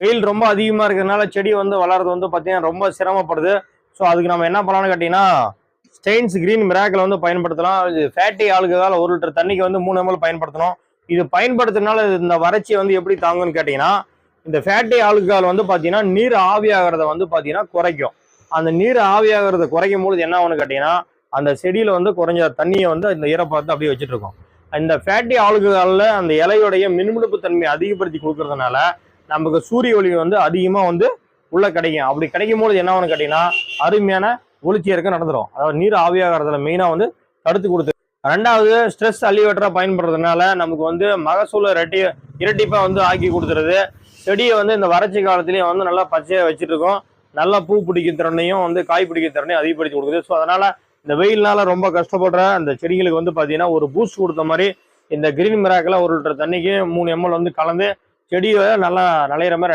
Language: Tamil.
வெயில் ரொம்ப அதிகமாக இருக்கிறதுனால செடி வந்து வளர்றது வந்து பார்த்தீங்கன்னா ரொம்ப சிரமப்படுது. ஸோ அதுக்கு நம்ம என்ன பண்ணலாம்னு கேட்டிங்கன்னா ஸ்டெயின்ஸ் கிரீன் மிராக்கில் வந்து பயன்படுத்தலாம். இது ஃபேட்டி ஆளுக்குதால் ஒரு லிட்டர் தண்ணிக்கு வந்து மூணு எம்எல் பயன்படுத்தணும். இது பயன்படுத்துறதுனால இந்த வறட்சியை வந்து எப்படி தாங்கும்னு கேட்டிங்கன்னா இந்த ஃபேட்டி ஆளுக்கால் வந்து பார்த்தீங்கன்னா நீர் ஆவியாகிறத வந்து பார்த்தீங்கன்னா குறைக்கும். அந்த நீர் ஆவியாகிறத குறைக்கும் பொழுது என்ன ஆகும்னு கேட்டிங்கன்னா அந்த செடியில் வந்து குறைஞ்ச தண்ணியை வந்து இந்த ஈரப்பதத்தை அப்படியே வச்சுட்டு இருக்கோம். இந்த ஃபேட்டி ஆளுக்குகளில் அந்த இலையுடைய மின்மிடுப்பு தன்மையை அதிகப்படுத்தி கொடுக்கறதுனால நமக்கு சூரிய ஒளி வந்து அதிகமாக வந்து உள்ள கிடைக்கும். அப்படி கிடைக்கும் பொழுது என்ன ஒன்று கேட்டிங்கன்னா அருமையான ஒளிச்சியற்க நடந்துடும் அதாவது நீர் ஆவியாகிறதுல மெயினாக வந்து தடுத்து கொடுத்து. ரெண்டாவது ஸ்ட்ரெஸ் அலிவேட்டராக பயன்படுறதுனால நமக்கு வந்து மகசூலை இரட்டி இரட்டிப்பாக வந்து ஆக்கி கொடுத்துருது. செடியை வந்து இந்த வறட்சி காலத்துலேயும் வந்து நல்லா பச்சையாக வச்சுட்டு நல்லா பூ பிடிக்க திறனையும் வந்து காய் பிடிக்க திறனையும் அதிகப்படுத்தி கொடுக்குது. ஸோ அதனால் இந்த வெயில்னால ரொம்ப கஷ்டப்படுற அந்த செடிகளுக்கு வந்து பார்த்தீங்கன்னா ஒரு பூஸ்ட் கொடுத்த மாதிரி இந்த கிரீன் மிராக்கில் ஒரு லிட்டர் தண்ணிக்கு மூணு எம்எல் வந்து கலந்து செடியை நல்லா நிலையிற மாதிரி